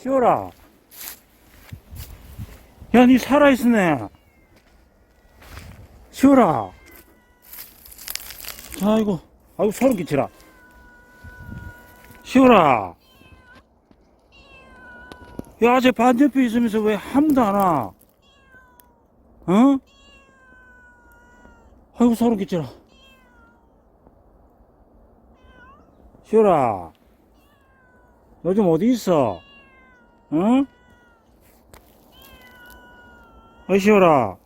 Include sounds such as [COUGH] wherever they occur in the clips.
시오라. 야, 니 살아있으네. 시오라. 아이고, 아이고, 소름 끼치라. 시오라. 야, 쟤 반대편 있으면서 왜 함도 안 와? 어? 아이고, 소름 끼치라. 시오라. 요즘 어디 있어? 응? 어이, 시오라.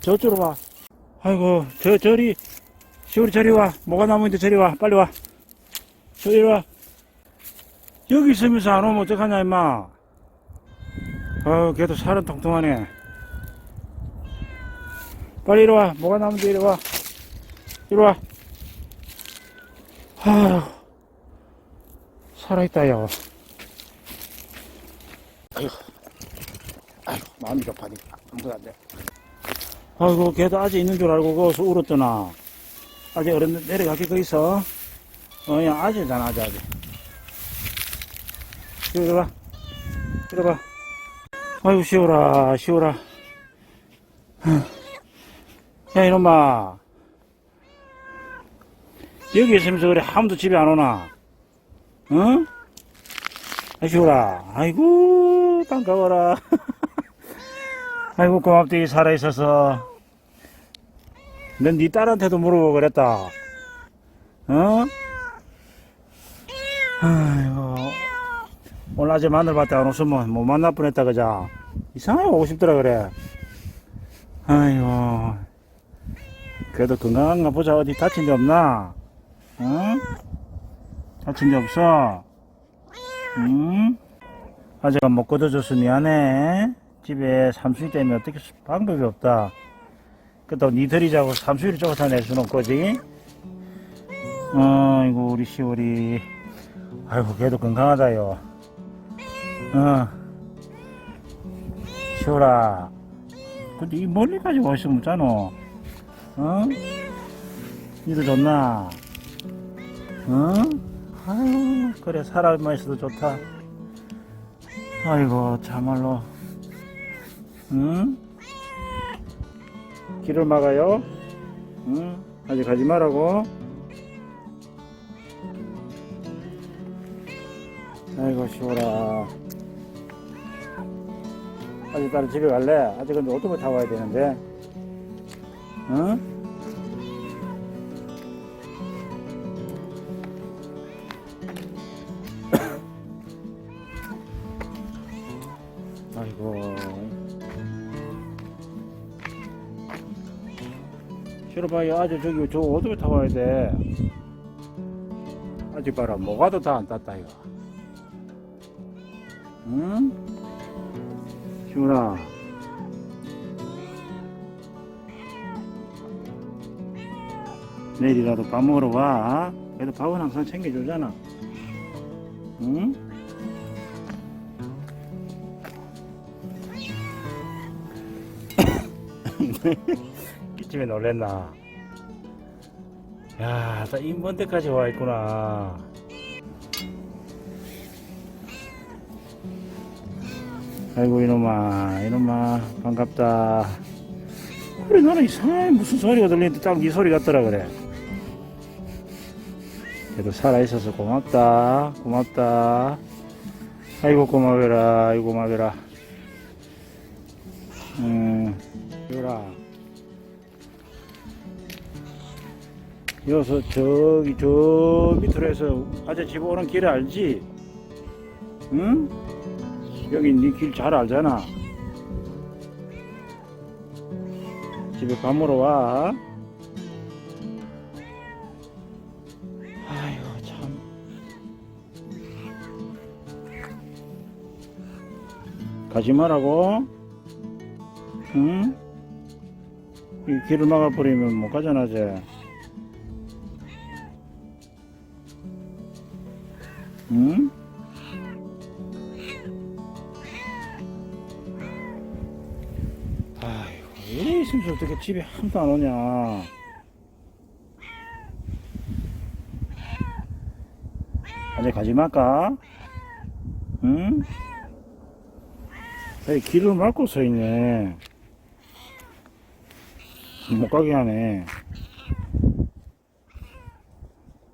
저쪽으로 와. 아이고, 저, 저리, 시오리 저리 와. 뭐가 남은데 저리 와. 빨리 와. 저리 와. 여기 있으면서 안 오면 어떡하냐, 임마. 아유, 걔도 살은 통통하네. 빨리 이리 와. 뭐가 남은데 이리 와. 이리 와. 아휴. 살아있다, 야. 아휴. 아휴, 마음이 급하니까. 아무것도 안 돼. 아이고, 걔도 아직 있는 줄 알고 거기서 울었더나. 아직 어른 내려가게 거 있어. 어, 야, 아직잖아, 아직, 아직. 이리 와. 이리 와. 아이고, 쉬워라, 쉬워라. 야, 이놈아. 여기 있으면서 그래, 아무도 집에 안 오나? 응? 아, 쉬워라. 아이고, 반가워라. 아이고, 고맙다, 이 살아 있어서. 넌 네 딸한테도 물어보고 그랬다. 어? 아이고. 오늘 아직 마늘 밭에 안 오으면 못 만날 뻔했다, 그자. 이상하게 오고 싶더라, 그래. 아이고. 그래도 건강한가 보자. 어디 다친 데 없나? 응? 다친 데 없어? 응? 아직 못 걷어줘서 미안해. 집에 삼순이 때문에 어떻게 수- 방법이 없다. 그또 니들이 자고 삼순이를 쫓아낼 수는 없거지. 아이고, 우리 시월이. 아이고, 걔도 건강하다요. 어. 시월아. 근데 이 멀리까지 와 있으면 못잖아. 어? 니도 좋나? 어? 아유, 그래, 살아만 있어도 좋다. 아이고, 참말로. 응? 길을 막아요? 응? 아직 가지 말라고? 아이고, 시원라 아직 나는 집에 갈래? 아직 근데 오토바이 타고 와야 되는데. 응? 아이고. 싫어봐요. 아직 저기 저 타고 와야 돼. 아직 봐라. 뭐가도 다 안 땄다, 이거. 응? 시훈아. 내일이라도 밥 먹으러 와. 그래도 밥은 항상 챙겨주잖아. 응? [LAUGHS] 기침에 놀랬나? 야, 다 인번 데까지 와 있구나. 아이고 이놈아 이놈아 반갑다. 그래 나는 이상하게 무슨 소리가 들리는데 딱네 소리 같더라 그래. 그래도 살아있어서 고맙다. 고맙다. 아이고 고마워라. 아이고 고마워라. 음 요라 여기서 저기 저 밑으로 해서 아재 집 오는 길 알지? 응? 여기 네 길 잘 알잖아. 집에 밥 먹으러 와. 아이고 참. 가지 말라고. 응? 이 길을 막아버리면 못 가잖아, 쟤. 응? 아이고, 이래 있으면서 어떻게 집에 한도 안 오냐. 아직 가지 말까? 응? 에이, 길을 막고 서 있네. 못 가게 하네.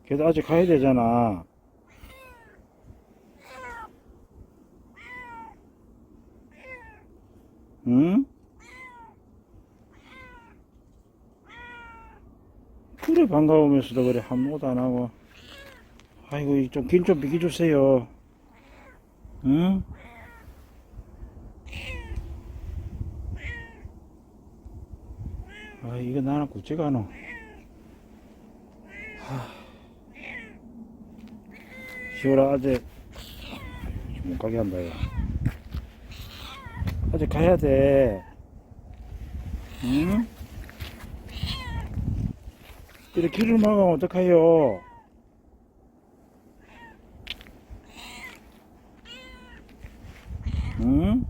그래도 아직 가야 되잖아. 응? 그래 반가우면서도 그래 아무것도 안 하고 아이고 좀 길좀 비켜주세요 응? 아 이거 나랑 굵지가 않아. 시월아 아직 못 가게 한다 야 아직 가야 돼. 응? 이렇게 길을 막으면 어떡해요 응?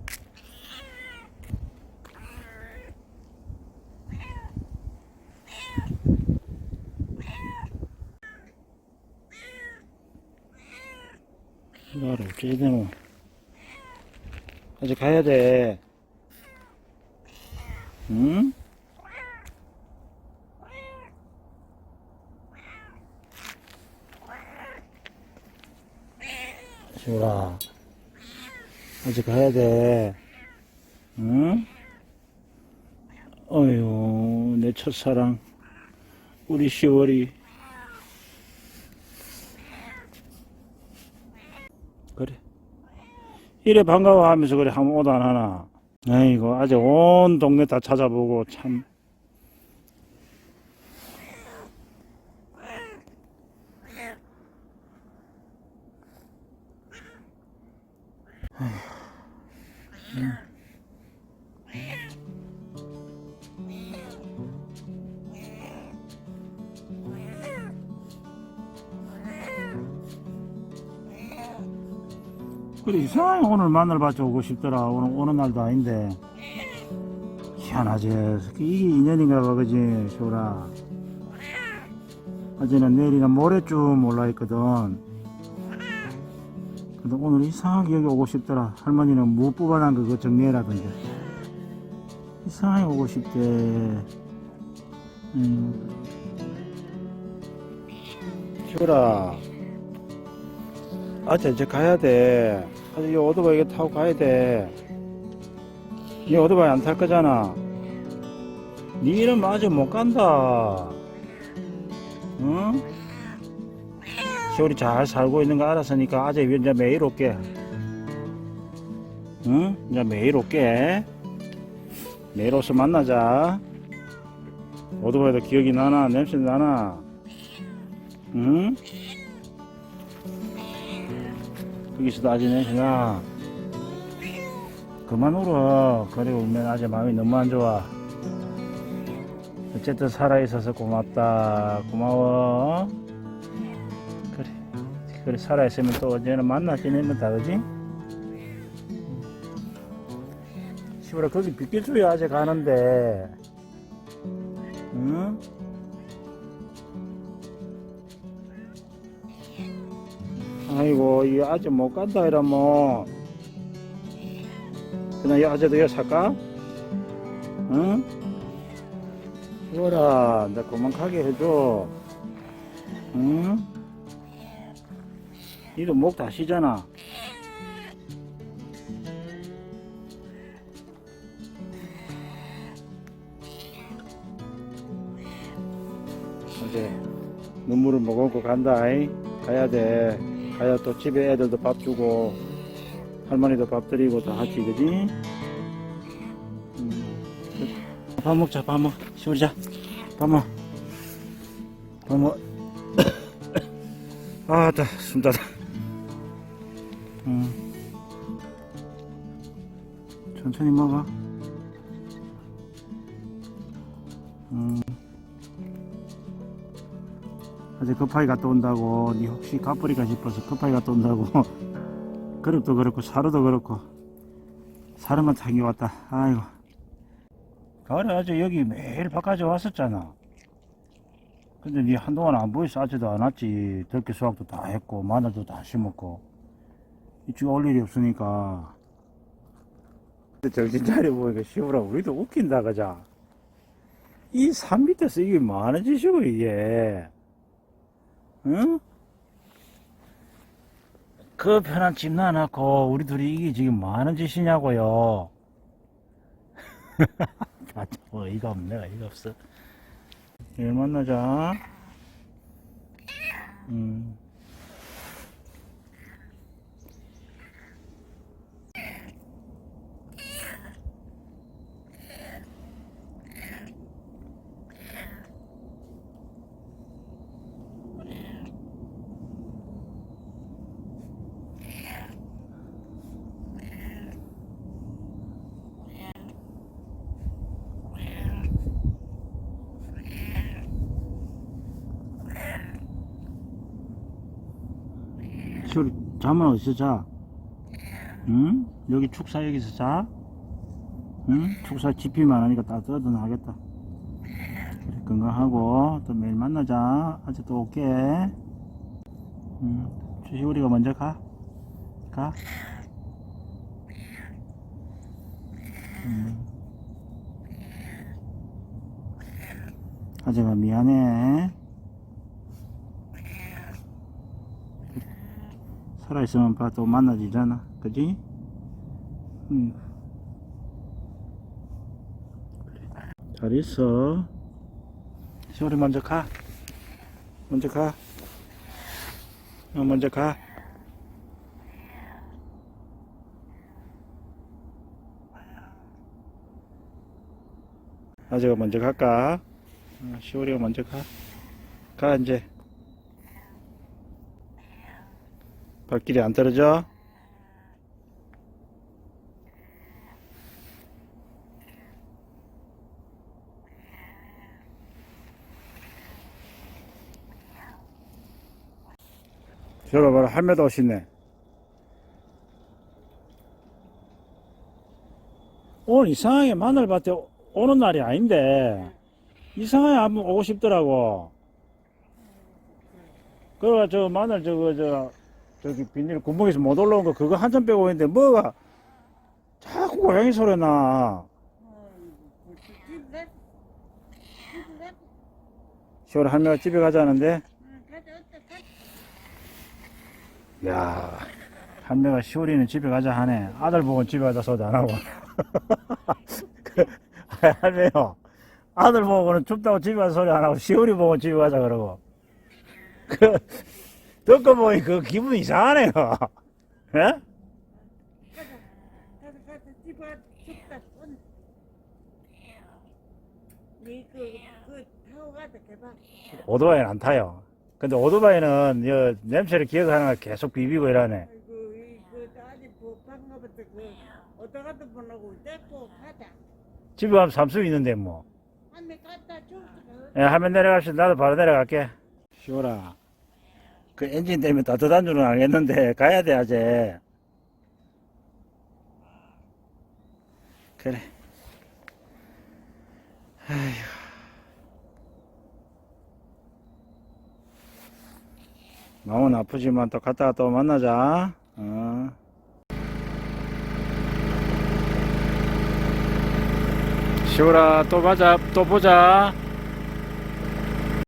어찌 되노 아직 가야 돼 응? 시우라 아직 가야 돼 응? 어휴 내 첫사랑 우리 시월이 그래. 이래 반가워하면서 그래 한번 안 하나. 아이고 아직 온 동네 다 찾아보고 참 그래 이상하게 오늘 마늘 밭에 오고 싶더라. 오늘 오는 날도 아닌데. 희한하지. 이게 인연인가 봐 그지 쇼라. 어제는 내일이나 모레쯤 올라있거든. 근데 오늘 이상하게 여기 오고 싶더라. 할머니는 무 뽑아난 거 그거 정리해라던데. 이상하게 오고 싶대. 음. 쇼라 아저 이제 가야 돼. 아저 이 오토바이 이거 타고 가야 돼. 이 오토바이 안 탈 거잖아. 니 이러면 아직 못 간다. 응? 시월이 잘 살고 있는 거 알았으니까 아재 이제 매일 올게. 응? 이제 매일 올게. 매일 오서 만나자. 오토바이도 기억이 나나? 냄새 나나? 응? 거기서도 아직 내시나 그만 울어 그래 울면 아직 마음이 너무 안 좋아. 어쨌든 살아있어서 고맙다. 고마워. 그래. 그래 살아있으면 또 언제나 만나 지내면 다 그지? 시부라 거기 비켜줘야 아직 가는데. 응? 아이고 이 아재 못 간다 이러면 그냥 이 아재도 여기 살까? 응? 이거라 나 그만 가게 해줘 응? 니도 목 다시잖아 어제 눈물을 머금고 간다 이 가야 돼 가야 또 집에 애들도 밥 주고 할머니도 밥 드리고 다 같이 그지? 음. 밥 먹자 밥 먹. 시우자 밥 먹. 밥 먹. [COUGHS] 아따 숨 닫아. 음. 천천히 먹어. 음. 어제 급하게 갔다 온다고 니 혹시 가버릴까 싶어서 급하게 갔다 온다고 [LAUGHS] 그릇도 그렇고 사료도 그렇고 사료만 당겨왔다 아이고 가을에 아주 여기 매일 바깥에 왔었잖아 근데 니 한동안 안 보여서 아직도 안 왔지 들깨 수확도 다 했고 마늘도 다 심었고 이쪽에 올 일이 없으니까. 정신 차려보니까 시우라 우리도 웃긴다 그자. 이 산 밑에서 이게 뭐하는 짓이고 이게. 응? 그 편한 집 놔놓고 우리 둘이 이게 지금 뭐하는 짓이냐고요. 아, 참 어이가 없네 어이가 없어. 내일 만나자. 음. 시골 잠은 어디서 자? 응? 여기 축사 여기서 자? 응? 축사 집이 많으니까 따뜻하든 하겠다. 그래, 건강하고 또 매일 만나자. 아직 또 올게. 응. 시골이가 먼저 가. 가. 응. 아재가 미안해. 살아있으면 봐, 또 만나지잖아. 그지? 응. 그래. 잘 있어. 시월이 먼저 가. 먼저 가. 어, 먼저 가. 아재가 먼저 갈까? 어, 시월이가 먼저 가. 가, 이제. 발길이 안 떨어져? 저러 봐라. 할매도 오시네. 오늘 이상하게 마늘밭에 오- 오는 날이 아닌데. 이상하게 한번 오고 싶더라고. 그래가 저 마늘 저거 저 저기 비닐 구멍에서 못 올라온 거 그거 한참 빼고 있는데 뭐가? 자꾸 고양이 소리 나. 시월 할매가 집에 가자는데. 야 할매가 시월이는 집에 가자 하네. 아들 보고 집에 가자 소리 안 하고. [LAUGHS] 그, 할매요. 아들 보고는 춥다고 집에 가자 소리 안 하고 시월이 보고 집에 가자 그러고. 그 듣고 보니 그 기분 이상하네요 [LAUGHS] 예? 오토바이는 안 타요 근데 오토바이는 여, 냄새를 기억하는 걸 계속 비비고 이러네 집에 가면 삼수 있는데 뭐 예, 하면 내려갑시다. 나도 바로 내려갈게. 시오라. 그 엔진 때문에 따뜻한 줄은 알겠는데, 가야 돼, 아재. 그래. 아휴. 마음은 아프지만 또 갔다가 또 만나자. 어. 시오라, 또 가자, 또 보자.